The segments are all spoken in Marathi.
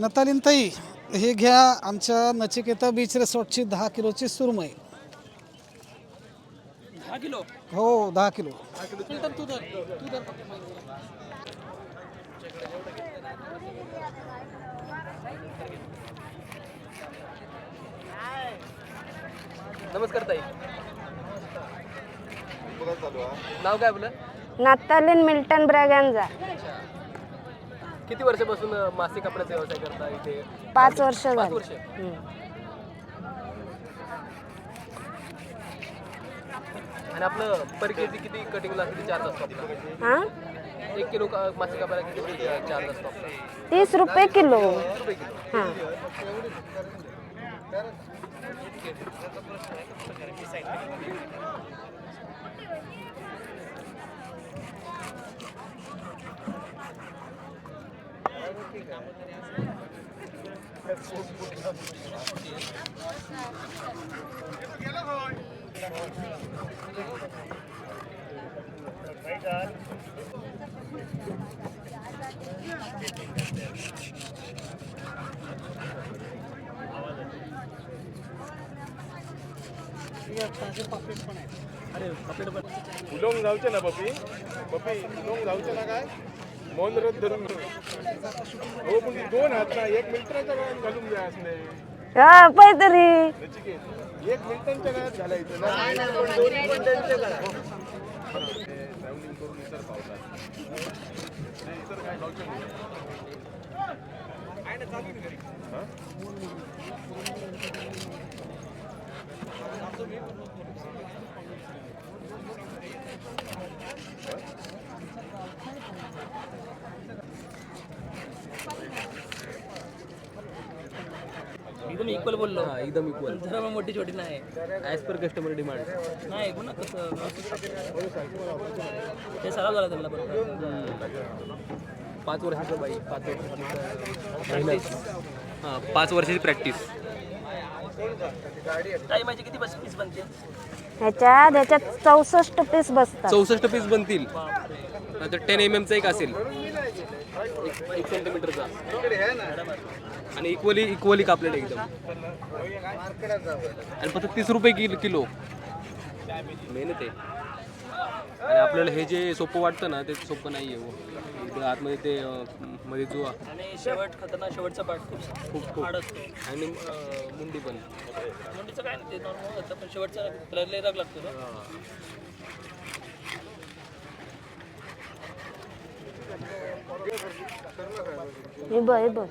नतालीनताई हे घ्या आमच्या नचिकेता बीच रिसॉर्टची दहा किलोची सुरमई. दहा किलो? हो दहा किलो. तर तू धर तू धर फक्त. नमस्कार ताई. नाव काय आपलं? नातालीन मिल्टन ब्रॅगॅन्झा. किती वर्षापासून अं, मासे कपड्याचा व्यवसाय करता इथे? पाच वर्ष पाच वर्ष. आणि आपलं पर केजी किती कटिंगला किती चार्ज असतो आपला हा? एक किलो का- मासे कापायला किती चार्ज असतो आपला तीस रुपये किलो. किती रुपये किलो. हा. उलोंग जाऊचे ना पपी पपी उलोंग जाऊचे ना काय मन रद्द धरून. हो पण दोन हात ना एक मिनिटाच्या गळ्यात घालून द्या असले हा पै तरी नचिकेत एक मिनिटांच्या गळ्यात घालायचं ना पण दोन मिनिटांच्या गळ्यात ट्रॅव्हलिंग करून इतर पावतात ते इतर काय गावचे नाही. हा? एकदम इक्वल बोललो. एकदम इक्वल जरा मग मोठी छोटी नाही. ॲज पर कस्टमर डिमांड नाही पुन्हा कसं? ते सराव झाला त्यांना बरोबर पाच वर्षाचं बाई पाच वर्षाची हां पाच वर्षाची प्रॅक्टिस टाईमाची किती बस पीस बनते ह्याच्यात ह्याच्यात चौसष्ट पीस बसतात. चौसष्ट पीस बनतील. टेन एम एमचा एक असेल. एक- सेंटीमीटरचा आणि इक्वली इक्वली कापलेलं एकदम. आणि फक्त तीस रुपये किलो किलो. मेहनत आहे. आणि आपल्याला हे जे सोपं वाटतं ना ते सोपं नाही आहे हो. इकडं आतमध्ये ते मध्ये जो आणि शेवट खतरनाक शेवटचा पार्ट खूप खूप खूप. हार्ड असतो. आणि मुंडी पण. मुंडीचं काय नाही ते नॉर्मल असतं पण शेवटचा लय राग लागतो ना. हे. हे बघ हे बघ.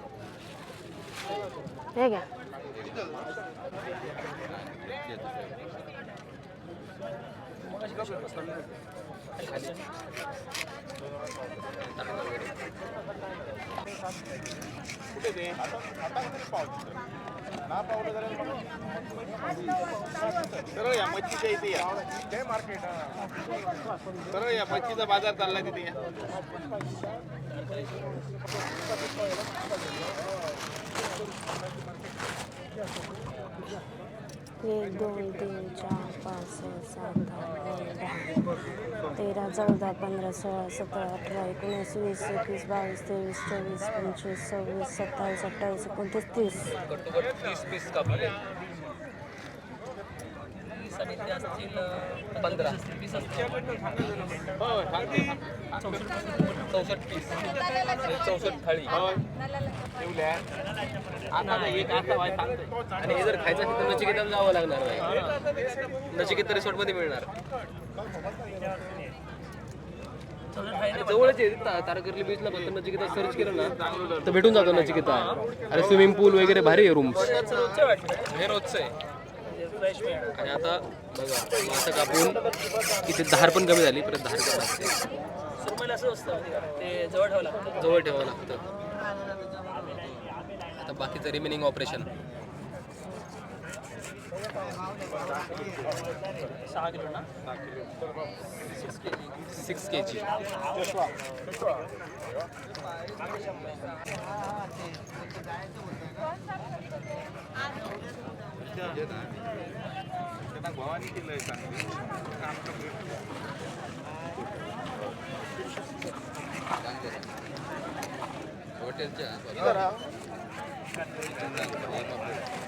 हे घ्या. कुठे ते आता सरळ या मच्छीच्या इथे या. काय मार्केट सरळ या मच्छीचा बाजार चालला तिथे या. एक दोन तीन चार पाच सहा सात आठ नऊ दहा. तेरा चौदा पंधरा सोळा सतरा अठरा एकोणीस वीस एकवीस बावीस तेवीस चोवीस पंचवीस सव्वीस सत्तावीस अठ्ठावीस एकोणतीस तीस. पंधरा चौसष्ट पीस चौसष्ट थाळी आता एक आता आणि हे जर खायचं असेल तर नचिकेताला जावं लागणार नाही. नचिकेत रिसॉर्टमध्ये मिळणार. जवळच आहे ता- तारकर्ली बीचला फक्त नचिकेता सर्च केलं ना तर भेटून जातो नचिकेता. अरे स्विमिंग पूल वगैरे भारी आहे रूम हे रोजचं आहे. आणि आता बघा मासा कापून इथे धार पण कमी झाली परत धार कमी असते सुरमईला असं असतं ते जवळ ठेवावं लागतं. जवळ ठेवावं लागतं आता बाकीचं रिमेनिंग ऑपरेशन सहा किलो ना? सिक्स के जी भवानी दिलंय चांगली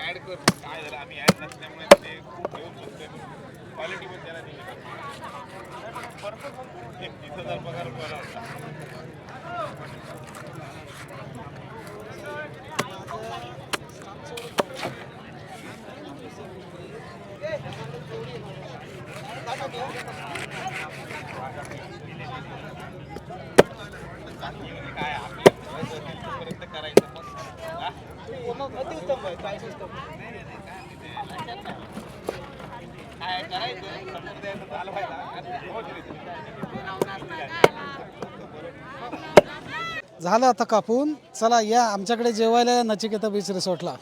ऍड कर काय झालं आम्ही ऍड नसल्यामुळे ते खूप घेऊन बसतोय क्वालिटी पण त्याला दिली एक तीस हजार पगार बरा होता काय करायचं समोर द्यायचं झालं झालं आता कापून. चला या आमच्याकडे जेवायला नचिकेता बीच रिसॉर्टला